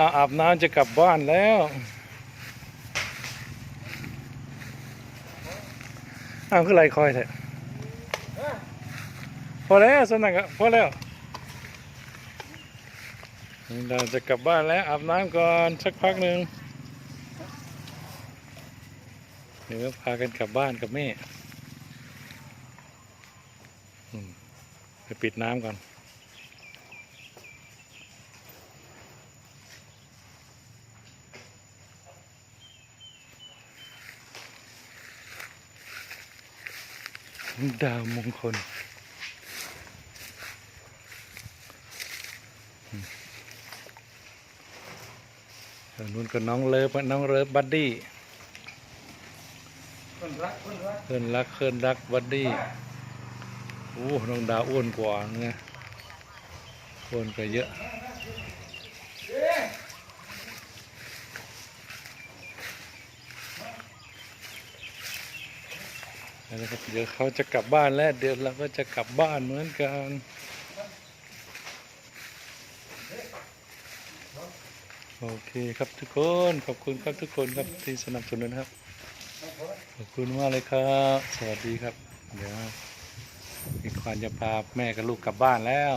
อาอาบน้ำจะกลับบ้านแล้ว อ้าวคือไรคอยแท้พอแล้วสนักอะพอแล้วเราจะกลับบ้านแล้วอาบน้ำก่อนสักพักหนึ่งเดี๋ยวพากันกลับบ้านกับแม่ไปปิดน้ำก่อน ดาวมงคลอืมทางนู้นก็น้องเลิฟน้องเลิฟบัดดี้คนรักคนรักเพื่อนรักเพื่อนรักบัดดี้โอ้น้องดาวอ้วนกว่าไงอ้วนกว่าเยอะ นะครับเดี๋ยวเขาจะกลับบ้านแล้วเดี๋ยวเราก็จะกลับบ้านเหมือนกันโอเคครับทุกคนขอบคุณครับทุกคนครับที่สนับสนุนครับ ขอบคุณมากเลยครับ สวัสดีครับ เดี๋ยวอีกควานจะพาแม่กับลูกกลับบ้านแล้ว